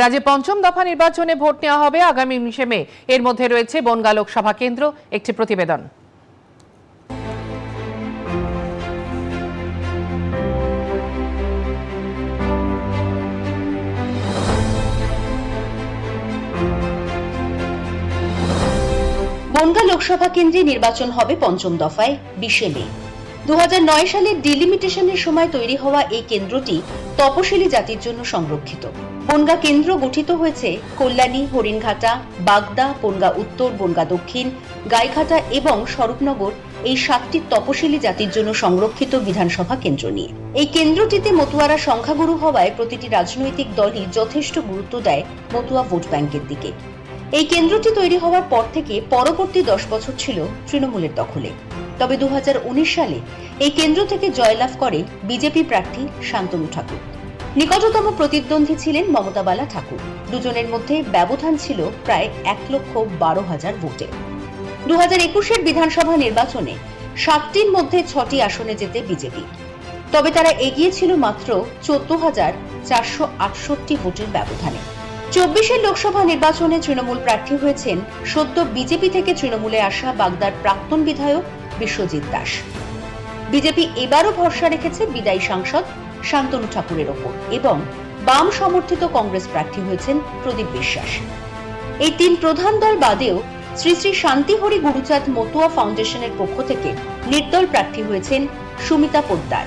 রাজ্যে পঞ্চম দফা নির্বাচনে ভোট নেওয়া হবে আগামী উনিশে মে। এর মধ্যে রয়েছে বনগা লোকসভা কেন্দ্র, একটি প্রতিবেদন। বনগা লোকসভা কেন্দ্রে নির্বাচন হবে পঞ্চম দফায়, বিশে মে। দু সালের ডিলিমিটেশনের সময় তৈরি হওয়া এই কেন্দ্রটি তপশিলি জাতির জন্য সংরক্ষিত। বনগা কেন্দ্র গঠিত হয়েছে কল্যাণী, হরিণঘাটা, বাগদা, বনগা উত্তর, বনগা দক্ষিণ, গাইঘাটা এবং স্বরূপনগর এই সাতটি তপশিলি জাতির জন্য সংরক্ষিত বিধানসভা কেন্দ্র নিয়ে। এই কেন্দ্রটিতে মতুয়ারা সংখ্যাগুরু হওয়ায় প্রতিটি রাজনৈতিক দলই যথেষ্ট গুরুত্ব দেয় মতুয়া ভোট ব্যাংকের দিকে। এই কেন্দ্রটি তৈরি হওয়ার পর থেকে পরবর্তী দশ বছর ছিল তৃণমূলের দখলে। তবে দু হাজার উনিশ সালে এই কেন্দ্র থেকে জয়লাভ করে বিজেপি প্রার্থী শান্তনু ঠাকুর। নিকটতম প্রতিদ্বন্দ্বী ছিলেন মমতা বালা ঠাকুর। দুজনের মধ্যে ব্যবধান ছিল প্রায় এক লক্ষ বারো হাজার ভোটে। দু হাজার একুশের বিধানসভা নির্বাচনে সাতটির মধ্যে ছটি আসনে যেতে বিজেপি। তবে তারা এগিয়ে ছিল মাত্র চোদ্দ হাজার চারশো আটষট্টি ভোটের ব্যবধানে। চব্বিশের লোকসভা নির্বাচনে তৃণমূল প্রার্থী হয়েছেন সদ্য বিজেপি থেকে তৃণমূলে আসা বাগদার প্রাক্তন বিধায়ক বিশ্বজিৎ দাস। বিজেপি এবারও ভরসা রেখেছে বিদায়ী সাংসদ শান্তনু ঠাকুরের ওপর এবং বাম সমর্থিত কংগ্রেস প্রার্থী হয়েছেন প্রদীপ বিশ্বাস। এই তিন প্রধান দল বাদেও শ্রী শ্রী শান্তিহরি গুরুচাঁদ মতুয়া ফাউন্ডেশনের পক্ষ থেকে নির্দল প্রার্থী হয়েছেন সুমিতা পোদ্দার।